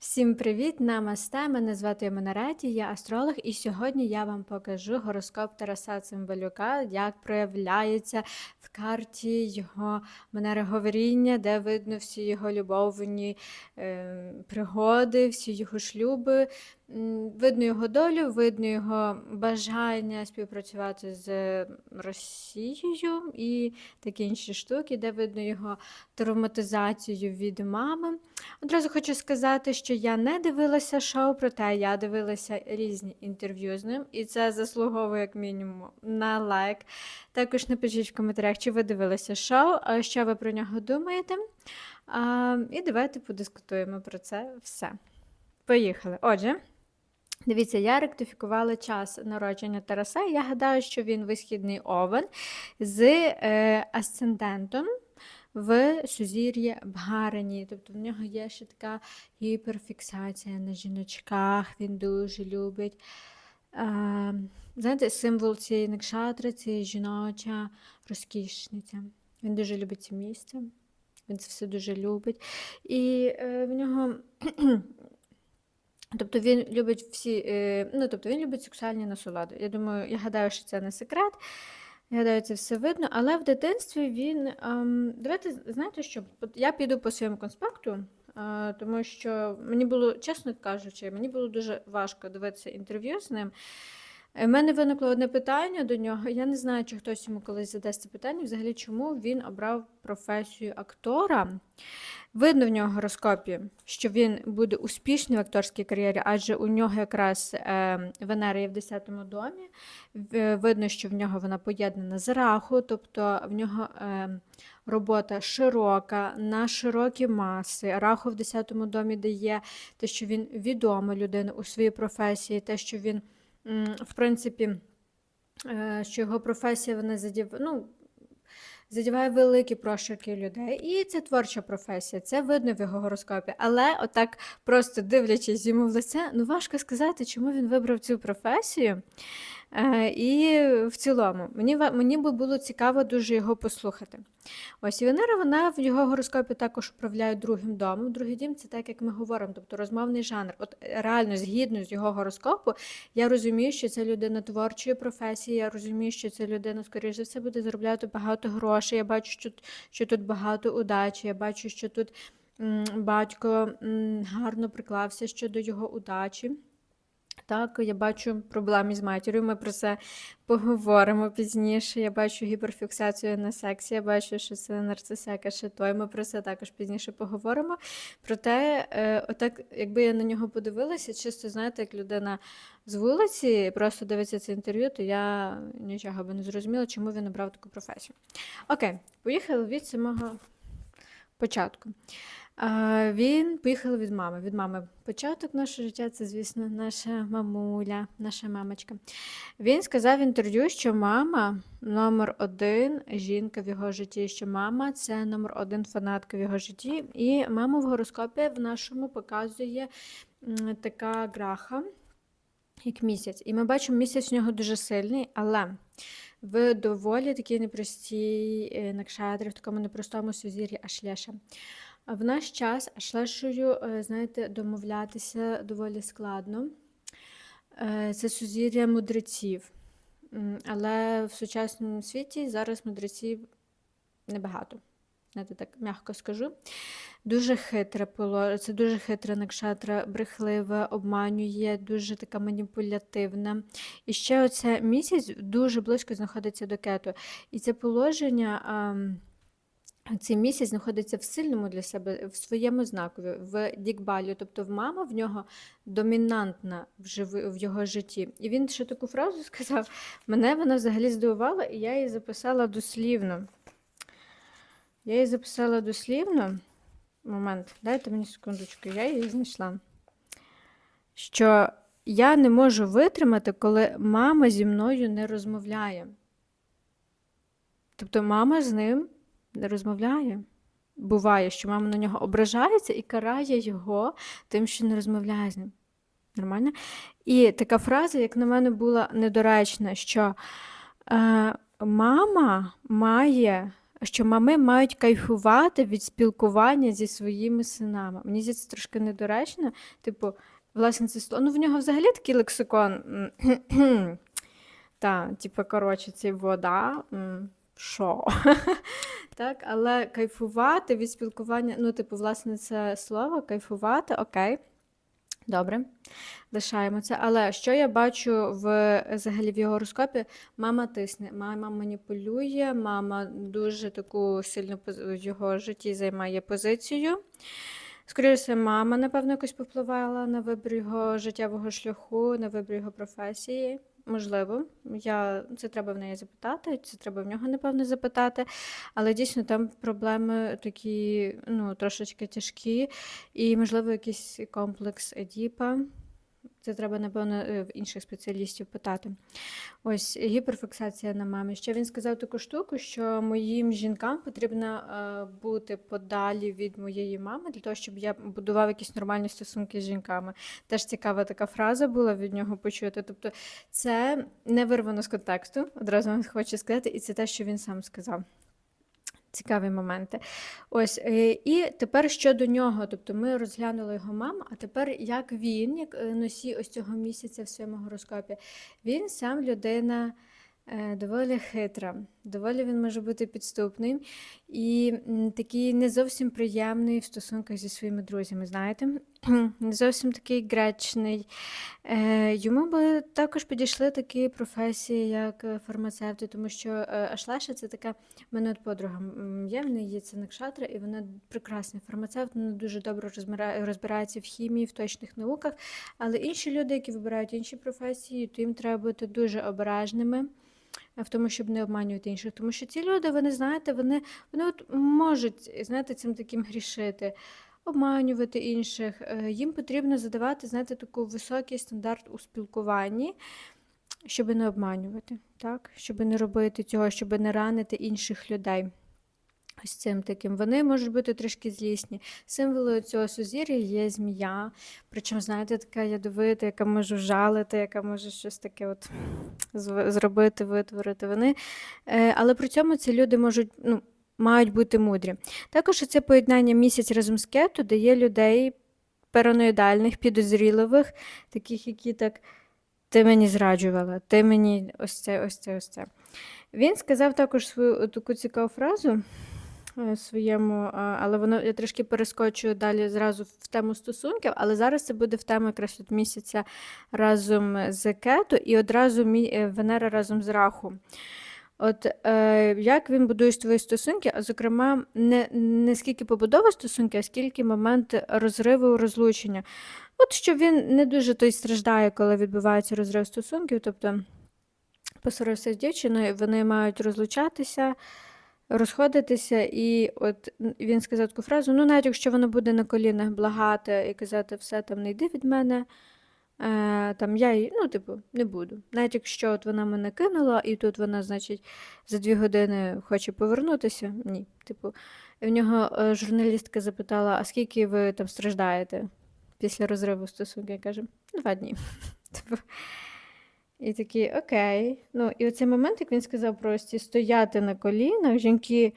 Всім привіт! Намасте! Мене звати Єминареті, я астролог, і сьогодні я вам покажу гороскоп Тараса Цимбалюка, як проявляється в карті його манера говоріння, де видно всі його любовні е, пригоди, всі його шлюби. Видно його долю, видно його бажання співпрацювати з Росією і такі інші штуки, де видно його травматизацію від мами. Одразу хочу сказати, що я не дивилася шоу, проте я дивилася різні інтерв'ю з ним, і це заслуговує як мінімум на лайк. Також напишіть в коментарях, чи ви дивилися шоу, що ви про нього думаєте. І давайте подискутуємо про це все. Поїхали. Отже. Дивіться, я ректифікувала час народження Тараса. Я гадаю, що він висхідний овен з е, асцендентом в сузір'ї Бгарані. Тобто в нього є ще така гіперфіксація на жіночках, він дуже любить. Е, знаєте, символ цієї накшатри це жіноча розкішниця. Він дуже любить це місце, він це все дуже любить. І е, в нього. Тобто він любить всі, е, ну тобто він любить сексуальні насолоди. Я думаю, я гадаю, що це не секрет. Я гадаю, це все видно, але в дитинстві він. ем, давайте знаєте що? Я піду по своєму конспекту, е, тому що мені було, чесно кажучи, мені було дуже важко дивитися інтерв'ю з ним. У мене виникло одне питання до нього. Я не знаю, чи хтось йому колись задасть це питання, взагалі, чому він обрав професію актора. Видно в нього гороскопі, що він буде успішний в акторській кар'єрі, адже у нього якраз е, Венера є в 10-му домі. Видно, що в нього вона поєднана з раху, тобто в нього е, робота широка, на широкі маси. Раху в 10-му домі дає те, що він відома людина у своїй професії, те, що він, в принципі, е, що його професія вона задів... ну, задіває великі прошарки людей. І це творча професія, це видно в його гороскопі. Але отак, просто дивлячись йому в лице, ну важко сказати, чому він вибрав цю професію. Е, і в цілому, мені, мені би було цікаво дуже його послухати. Ось Венера, вона в його гороскопі також управляє другим домом. Другий дім це так, як ми говоримо, тобто розмовний жанр. От е, реально, згідно з його гороскопу, я розумію, що це людина творчої професії, я розумію, що ця людина, скоріш за все, буде заробляти багато грошей. Я бачу, що, що тут багато удачі, я бачу, що тут м, батько м, гарно приклався щодо його удачі. Так, я бачу проблеми з матір'ю, ми про це поговоримо пізніше. Я бачу гіперфіксацію на сексі, я бачу, що це нарцисека ще той. Ми про це також пізніше поговоримо. Проте, е, отак, якби я на нього подивилася, чисто знаєте, як людина з вулиці просто дивиться це інтерв'ю, то я нічого би не зрозуміла, чому він обрав таку професію. Окей, поїхали від самого початку. Він поїхав від мами. Від мами початок нашого життя це, звісно, наша мамуля, наша мамочка. Він сказав в інтерв'ю, що мама номер один жінка в його житті, що мама це номер один фанатка в його житті. І мама в гороскопі в нашому показує така граха, як місяць. І ми бачимо, місяць в нього дуже сильний, але в доволі такій непростій е, накшатрі, в такому непростому сузір'ї Ашлеша. В наш час Ашлешою, е, знаєте, домовлятися доволі складно. Це сузір'я мудреців. Але в сучасному світі зараз мудреців небагато. Знаєте, так м'яко скажу. Дуже хитре поло... Це дуже хитра накшатра, брехлива, обманює, дуже така маніпулятивна. І ще оце місяць дуже близько знаходиться до кету. І це положення. Цей місяць знаходиться в сильному для себе, в своєму знакові, в дікбалю, тобто в мама в нього домінантна в, живи, в його житті. І він ще таку фразу сказав, мене вона взагалі здивувала, і я її записала дослівно. Я її записала дослівно. Момент, дайте мені секундочку, я її знайшла. Що я не можу витримати, коли мама зі мною не розмовляє. Тобто мама з ним розмовляє. Буває, що мама на нього ображається і карає його тим, що не розмовляє з ним. Нормально? І така фраза, як на мене, була недоречна, що е, мама має що мами мають кайфувати від спілкування зі своїми синами. Мені здається, це трошки недоречно. Типу, власне, це. Ну, в нього взагалі такий лексикон. Та, типу, коротше, це вода. Що? Так, але кайфувати від спілкування, ну, типу, власне, це слово кайфувати, окей. Добре, лишаємо це. Але що я бачу в взагалі в його гороскопі? Мама тисне, мама маніпулює, мама дуже таку сильну в його житті займає позицію. Скоріше, мама, напевно, якось повпливала на вибір його життєвого шляху, на вибір його професії. Можливо, я це треба в неї запитати, це треба в нього, напевно, запитати. Але дійсно там проблеми такі, ну, трошечки тяжкі, і, можливо, якийсь комплекс Едіпа. Це треба, напевно, е, в інших спеціалістів питати. Ось гіперфіксація на мамі. Ще він сказав таку штуку, що моїм жінкам потрібно е, бути подалі від моєї мами для того, щоб я будував якісь нормальні стосунки з жінками. Теж цікава така фраза була від нього почути. Тобто, це не вирвано з контексту, одразу вам хочу сказати, і це те, що він сам сказав. Цікаві моменти. Ось, е, і тепер щодо нього, тобто ми розглянули його маму, а тепер як він, як е, носій ось цього місяця в своєму гороскопі, він сам людина е, доволі хитра, доволі він може бути підступним і такий не зовсім приємний в стосунках зі своїми друзями, знаєте? Не зовсім такий гречний. Е, йому би також підійшли такі професії, як е, фармацевти, тому що е, Ашлеша це така мене подруга є, в неї є це Накшатра, і вона прекрасний фармацевт, вона дуже добре розбирається в хімії, в точних науках. Але інші люди, які вибирають інші професії, то їм треба бути дуже обережними. В тому, щоб не обманювати інших, тому що ці люди, вони знаєте, вони, вони от можуть знаєте, цим таким грішити, обманювати інших. Е, Їм потрібно задавати, знаєте, таку високий стандарт у спілкуванні, щоб не обманювати, так? щоб не робити цього, щоб не ранити інших людей. Ось цим таким. Вони можуть бути трішки злісні. Символою цього сузір'я є змія. Причому, знаєте, така ядовита, яка може жалити, яка може щось таке от зробити, витворити. Вони. Е, але при цьому ці люди можуть, ну, мають бути мудрі. Також це поєднання місяць разом з кету дає людей параноїдальних, підозріливих, таких, які так. Ти мені зраджувала, ти мені ось це, ось це, ось це. Він сказав також свою таку цікаву фразу своєму, але воно я трішки перескочую далі зразу в тему стосунків, але зараз це буде в тему якраз от місяця разом з кету і одразу е, Венера разом з Раху. От е, як він будує свої стосунки, а зокрема, не, не скільки побудова стосунки, а скільки момент розриву розлучення. От що він не дуже той страждає, коли відбувається розрив стосунків, тобто посварився з дівчиною, вони мають розлучатися, розходитися, і от він сказав таку фразу: ну, навіть якщо воно буде на колінах благати і казати, все там не йди від мене. Е, там я їй, ну, типу, не буду. Навіть якщо от вона мене кинула, і тут вона, значить, за дві години хоче повернутися. Ні. Типу, в нього е, журналістка запитала, а скільки ви там страждаєте після розриву стосунків? Я кажу, два дні. І такі, окей. Ну, і оцей момент, як він сказав про ось ці стояти на колінах, жінки,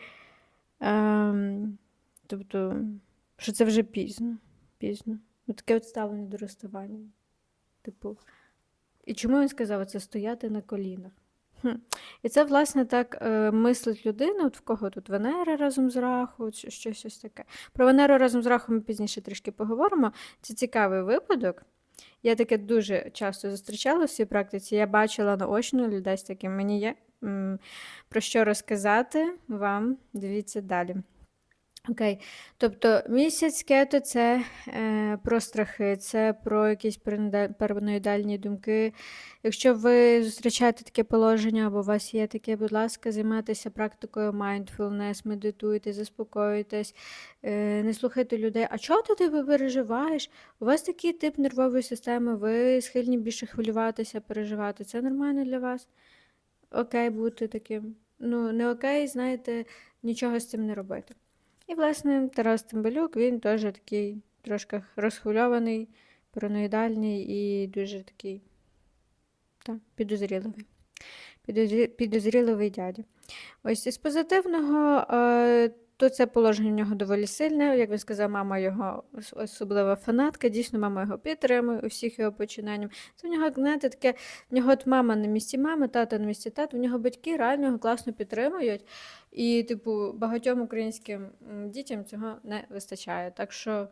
ем, тобто, що це вже пізно. Пізно. Ну, таке от ставлення до розставання. Типу, і чому він сказав це стояти на колінах? Хм. І це, власне, так е, мислить людина, от в кого тут Венера разом з Раху, чи щось ось таке. Про Венеру разом з Рахом ми пізніше трішки поговоримо. Це цікавий випадок. Я таке дуже часто зустрічала в своїй практиці. Я бачила наочно людей з таким. Мені є про що розказати вам. Дивіться далі. Окей, тобто місяць кето це е, про страхи, це про якісь параноїда- параноїдальні думки. Якщо ви зустрічаєте таке положення, або у вас є таке, будь ласка, займайтеся практикою mindfulness, медитуйте, заспокойтесь, е, не слухайте людей. А чого ти тебе переживаєш? У вас такий тип нервової системи, ви схильні більше хвилюватися, переживати. Це нормально для вас? Окей, бути таким. Ну, не окей, знаєте, нічого з цим не робити. І, власне, Тарас Тимбалюк, він теж такий трошки розхвильований, параноїдальний і дуже такий та, підозріливий. підозріливий дядя. Ось із позитивного, е, то це положення в нього доволі сильне. Як він сказав, мама його особлива фанатка. Дійсно, мама його підтримує у всіх його починаннях. Це в нього, знаєте, таке, в нього от мама на місці мами, тата на місці тата, в нього батьки реально його класно підтримують. І, типу, багатьом українським дітям цього не вистачає. Так що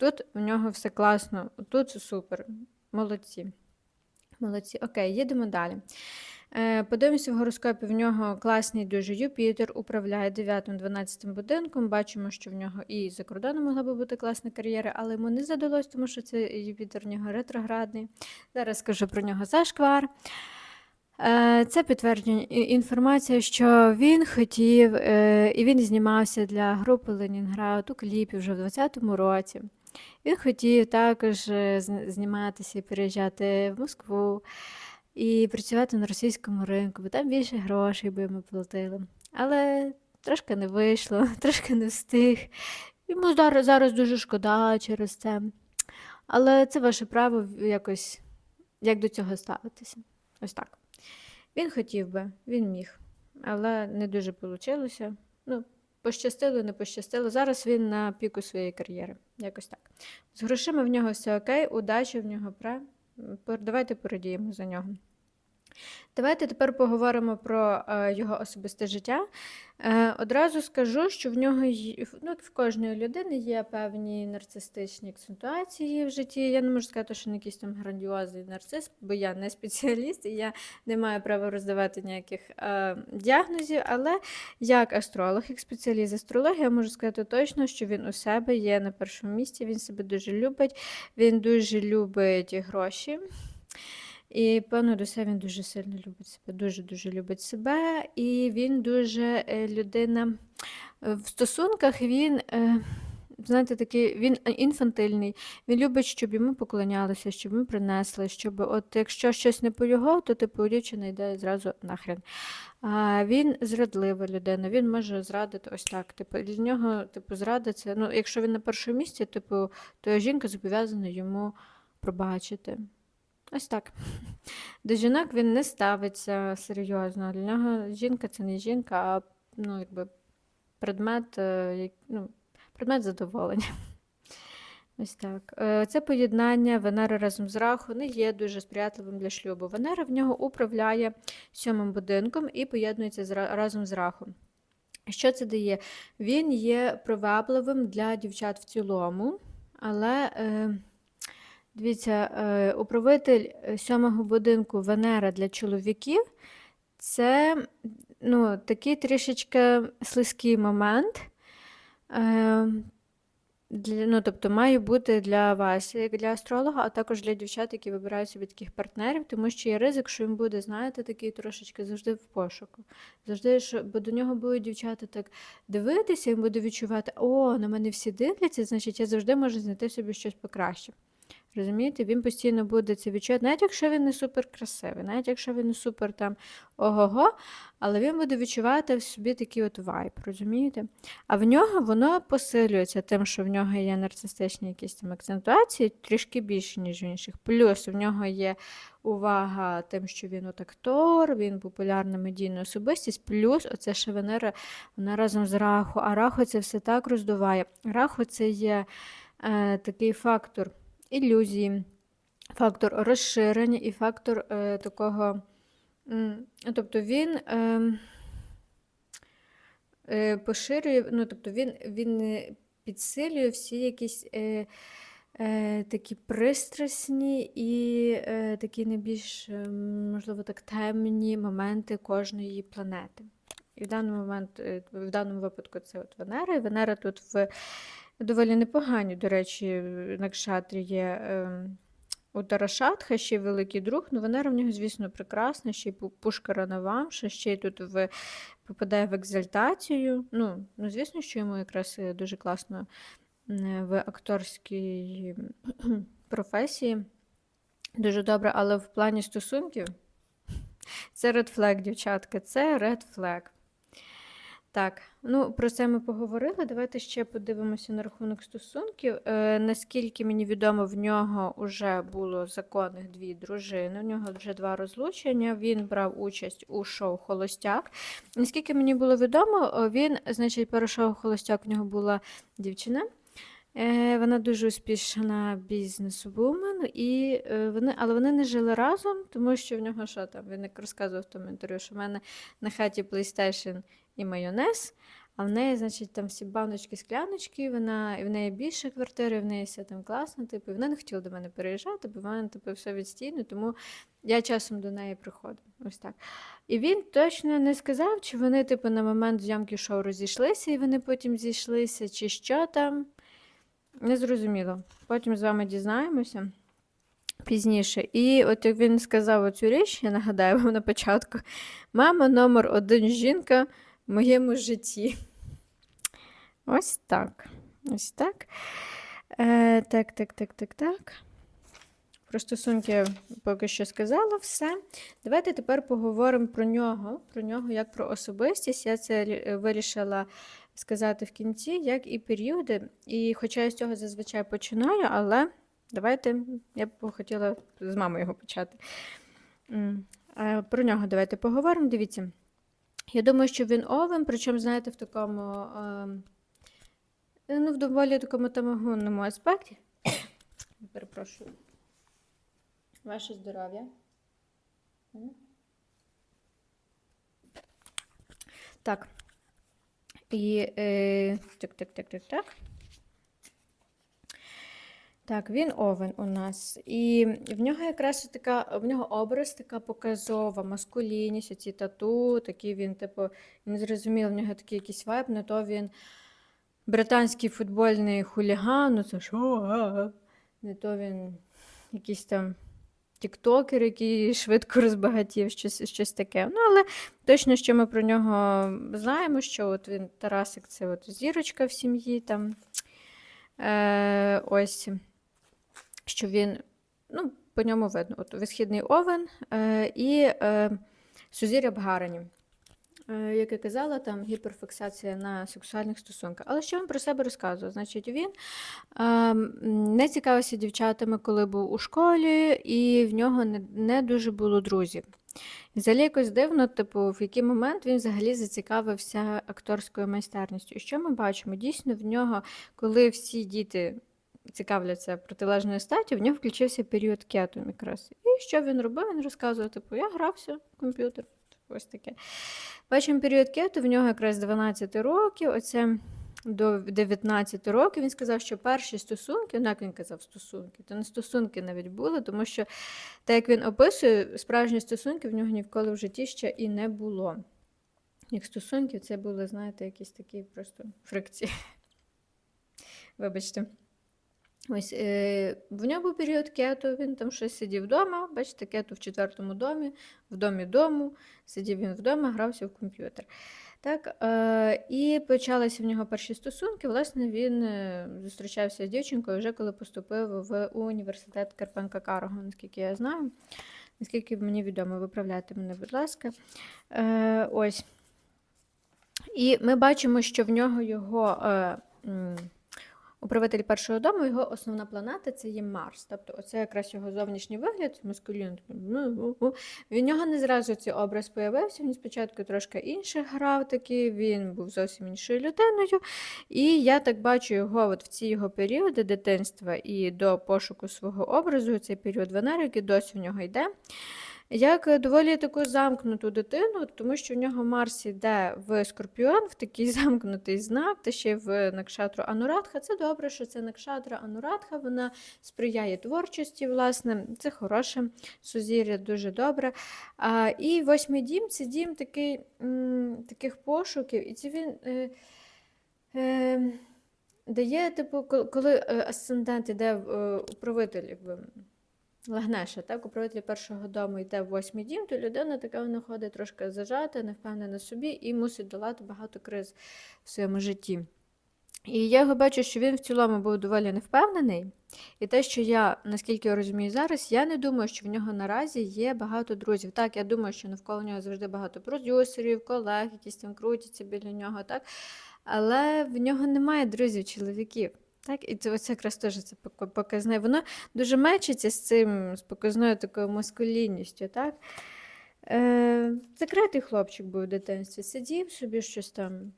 тут в нього все класно, тут супер. Молодці. Молодці. Окей, їдемо далі. Е, Подивимося в гороскопі. В нього класний дуже Юпітер, управляє 9-12 будинком. Бачимо, що в нього і за кордоном могла би бути класна кар'єра, але йому не задалось, тому що це Юпітер в нього ретроградний. Зараз скажу про нього зашквар. Е, Це підтвердження інформація, що він хотів, е, і він знімався для групи Ленінград у кліпі вже в 2020 році. Він хотів також зніматися і переїжджати в Москву і працювати на російському ринку, бо там більше грошей би йому платили. Але трошки не вийшло, трошки не встиг. Йому зараз, зараз дуже шкода через це. Але це ваше право якось як до цього ставитися. Ось так. Він хотів би, він міг, але не дуже вийшло. Ну, пощастило, не пощастило. Зараз він на піку своєї кар'єри. Якось так. З грошима в нього все окей, удачі в нього пре. Давайте порадіємо за нього. Давайте тепер поговоримо про е, його особисте життя. Е, одразу скажу, що в нього ну, в кожної людини є певні нарцистичні акцентуації в житті. Я не можу сказати, що він якийсь там грандіозний нарцис, бо я не спеціаліст і я не маю права роздавати ніяких е, діагнозів. Але як астролог, як спеціаліст астрології, я можу сказати точно, що він у себе є на першому місці. Він себе дуже любить, він дуже любить гроші. І, певно, до він дуже сильно любить себе, дуже-дуже любить себе. І він дуже е, людина е, в стосунках він, е, знаєте, такий, він інфантильний. Він любить, щоб йому поклонялися, щоб йому принесли, щоб от якщо щось не по його, то типу дівчина йде зразу нахрен. А він зрадлива людина, він може зрадити ось так. Типу, для нього, типу, це, ну, якщо він на першому місці, типу, то жінка зобов'язана йому пробачити. Ось так. До жінок він не ставиться серйозно. Для нього жінка це не жінка, а ну, якби предмет, е, ну, предмет задоволення. Ось так. Е, Це поєднання Венери разом з Раху не є дуже сприятливим для шлюбу. Венера в нього управляє сьомим будинком і поєднується з разом з Рахом. Що це дає? Він є привабливим для дівчат в цілому, але е, дивіться, е, управитель е, сьомого будинку Венера для чоловіків це ну, такий трішечки слизький момент. Е, для, ну, тобто має бути для вас, як для астролога, а також для дівчат, які вибирають собі таких партнерів, тому що є ризик, що він буде, знаєте, такий трошечки завжди в пошуку. Завжди, що, бо до нього будуть дівчата так дивитися, він буде відчувати, о, на мене всі дивляться, значить я завжди можу знайти собі щось покраще. Розумієте, він постійно буде це відчувати, навіть якщо він не супер красивий, навіть якщо він не супер там ого-го, але він буде відчувати в собі такий от вайб, розумієте? А в нього воно посилюється тим, що в нього є нарцистичні якісь там акцентуації, трішки більше, ніж в інших. Плюс в нього є увага тим, що він от актор, він популярна медійна особистість, плюс оце ще Венера, вона разом з Раху. А Раху це все так роздуває. Раху це є е, такий фактор ілюзії, фактор розширення і фактор е, такого. Тобто він. Е, е, поширює, ну, тобто він, він е, підсилює всі якісь е, е, такі пристрасні і е, такі найбільш, е, можливо, так темні моменти кожної планети. І в даний момент, е, в даному випадку це от Венера. І Венера тут в доволі непогані, до речі, накшатрі є. Е, у Тарашатха ще й великий друг, ну Венера в нього, звісно, прекрасна, ще й пушкара на вамша, ще й тут в, попадає в екзальтацію. Ну, ну, звісно, що йому якраз е, дуже класно е, в акторській професії. Дуже добре, але в плані стосунків це red flag, дівчатка, це red flag. Так, Ну, про це ми поговорили. Давайте ще подивимося на рахунок стосунків. Е, наскільки мені відомо, в нього вже було законних дві дружини. У нього вже два розлучення. Він брав участь у шоу Холостяк. Наскільки мені було відомо, він, значить, перед шоу Холостяк в нього була дівчина. Е, Вона дуже успішна бізнес-вумен, і е, вони, але вони не жили разом, тому що в нього що там, він як розказував в тому інтерв'ю, що в мене на хаті PlayStation і майонез, а в неї, значить, там всі баночки, скляночки, вона, і в неї більше квартири, в неї все там класно, типу, і вона не хотіла до мене переїжджати, бо в мене типу, все відстійно, тому я часом до неї приходив. Ось так. І він точно не сказав, чи вони, типу, на момент зйомки шоу розійшлися, і вони потім зійшлися, чи що там. Не зрозуміло. Потім з вами дізнаємося пізніше. І от як він сказав оцю річ, я нагадаю вам на початку: мама номер один жінка моєму житті. Ось так. Ось так. Е, так, так, так, так, так. Про стосунки поки що сказала все. Давайте тепер поговоримо про нього, про нього як про особистість. Я це вирішила сказати в кінці, як і періоди. І хоча я з цього зазвичай починаю, але давайте я б хотіла з мамою його почати. Е, Про нього давайте поговоримо. Дивіться. Я думаю, що він овен, причому, знаєте, в такому, ем, ну, в доволі такому тамагонному аспекті. Перепрошую. Ваше здоров'я. Так. І е, так, так, так, так, так. Так, він овен у нас. І в нього якраз така, в нього образ така показова, маскулінність, оці тату, такий він, типу, не зрозуміло, в нього такий якийсь вайб, не то він британський футбольний хуліган, ну це що? Не то він якийсь там тіктокер, який швидко розбагатів, щось, щось таке. Ну, але точно, що ми про нього знаємо, що от він Тарасик це от зірочка в сім'ї там. Е, ось, що він, ну, по ньому видно, от висхідний овен е, і е, сузір'я Бгарані. Е, Як я казала, там гіперфіксація на сексуальних стосунках. Але що він про себе розказував? Значить, він е, не цікавився дівчатами, коли був у школі, і в нього не, не дуже було друзів. Взагалі якось дивно, типу, в який момент він взагалі зацікавився акторською майстерністю. І що ми бачимо? Дійсно, в нього, коли всі діти цікавляться протилежною статтю, в нього включився період кету якраз. І що він робив? Він розказував, типу, я грався в комп'ютер. Ось таке. Бачимо період кету, в нього якраз 12 років, оце до 19 років. Він сказав, що перші стосунки, ну як він казав, стосунки, то не стосунки навіть були, тому що, так як він описує, справжні стосунки в нього ніколи в житті ще і не було. Як стосунків, це були, знаєте, якісь такі просто фрикції. Вибачте. Ось е, в нього був період кету, він там щось сидів вдома. Бачите, кету в четвертому домі, в домі дому. Сидів він вдома, грався в комп'ютер. Так, е, і почалися в нього перші стосунки. Власне, він е, зустрічався з дівчинкою вже коли поступив в університет Карпенка Карого, наскільки я знаю. Наскільки мені відомо, виправляйте мене, будь ласка. Е, ось. І ми бачимо, що в нього його е, управитель першого дому, його основна планета це є Марс. Тобто, оце якраз його зовнішній вигляд, маскулін. В нього не зразу цей образ появився. Він спочатку трошки інше грав такий, він був зовсім іншою людиною. І я так бачу його от в ці його періоди дитинства і до пошуку свого образу, цей період Венери, який досі в нього йде. Як е, доволі таку замкнуту дитину, тому що в нього Марс йде в Скорпіон, в такий замкнутий знак, та ще в Накшатру Анурадха. Це добре, що це Накшатра Анурадха, вона сприяє творчості, власне, це хороше сузір'я, дуже добре. А, і восьмий дім це дім такий, м, таких пошуків, і це він. Е, е, Дає, типу, коли е, асцендент іде е, управитель, якби, Лагнеша, так, управитель першого дому йде в восьмий дім, то людина така вона ходить трошки зажата, не впевнена собі і мусить долати багато криз в своєму житті. І я його бачу, що він в цілому був доволі невпевнений. І те, що я, наскільки я розумію зараз, я не думаю, що в нього наразі є багато друзів. Так, я думаю, що навколо нього завжди багато продюсерів, колег, якісь там крутяться біля нього, так? Але в нього немає друзів-чоловіків. Так, і це ось якраз теж це показне. Воно дуже мечиться з цим, з показною такою маскулінністю, так? Е, закритий хлопчик був в дитинстві, сидів собі щось там,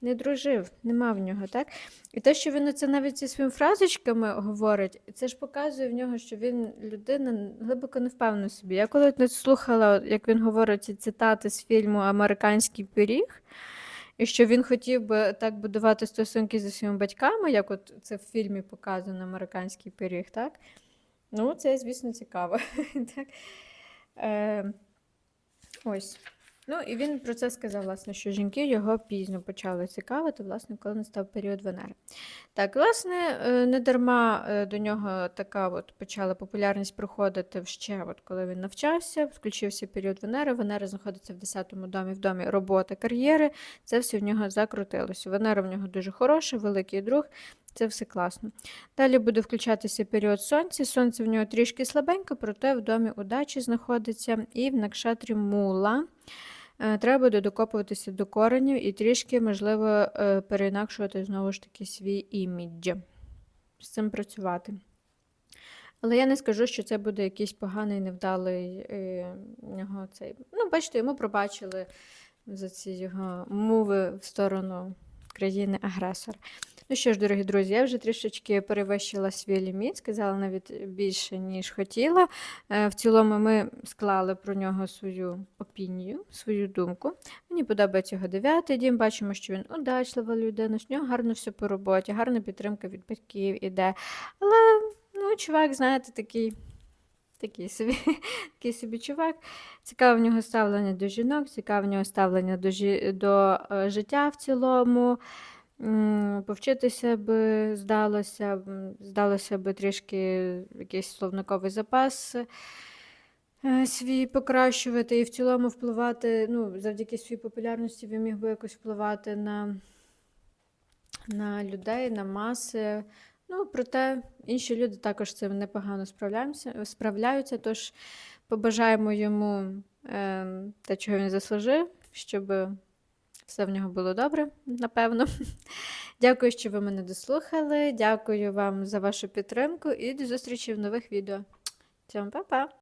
не дружив, нема в нього, так? І те, що він це навіть зі своїми фразочками говорить, це ж показує в нього, що він людина глибоко не впевнена собі. Я коли слухала, як він говорить ці цитати з фільму Американський пиріг, і що він хотів би так будувати стосунки зі своїми батьками, як от це в фільмі показано Американський пиріг, так? Ну, це, звісно, цікаво. так? Е, ось. Ну, і він про це сказав, власне, що жінки його пізно почали цікавити, власне, коли настав період Венери. Так, власне, е, не дарма е, до нього така от почала популярність проходити ще, от коли він навчався, включився період Венери. Венера знаходиться в 10-му домі, в домі роботи, кар'єри. Це все в нього закрутилося. Венера в нього дуже хороша, великий друг. Це все класно. Далі буде включатися період сонця. Сонце в нього трішки слабенько, проте в домі удачі знаходиться і в накшатрі мула. Е, Треба буде докопуватися до коренів і трішки, можливо, е, переінакшувати знову ж таки свій імідж. З цим працювати. Але я не скажу, що це буде якийсь поганий, невдалий е, нього цей. Ну, бачите, йому пробачили за ці його мови в сторону країни-агресора. Ну що ж, дорогі друзі, я вже трішечки перевищила свій ліміт, сказала навіть більше, ніж хотіла. Е, В цілому ми склали про нього свою опінію, свою думку. Мені подобається його дев'ятий дім. Бачимо, що він удачлива людина, в нього гарно все по роботі, гарна підтримка від батьків іде. Але, ну, чувак, знаєте, такий. Такий собі, такий собі чувак. Цікаве в нього ставлення до жінок, цікаве в нього ставлення до, жі... до е, життя в цілому. Повчитися би здалося, здалося би трішки якийсь словниковий запас е, свій покращувати і в цілому впливати, ну, завдяки своїй популярності він міг би якось впливати на, на людей, на маси. Ну, проте інші люди також цим непогано справляються, тож побажаємо йому е, те, чого він заслужив, щоб все в нього було добре, напевно. Дякую, що ви мене дослухали. Дякую вам за вашу підтримку і до зустрічі в нових відео. Всім па-па!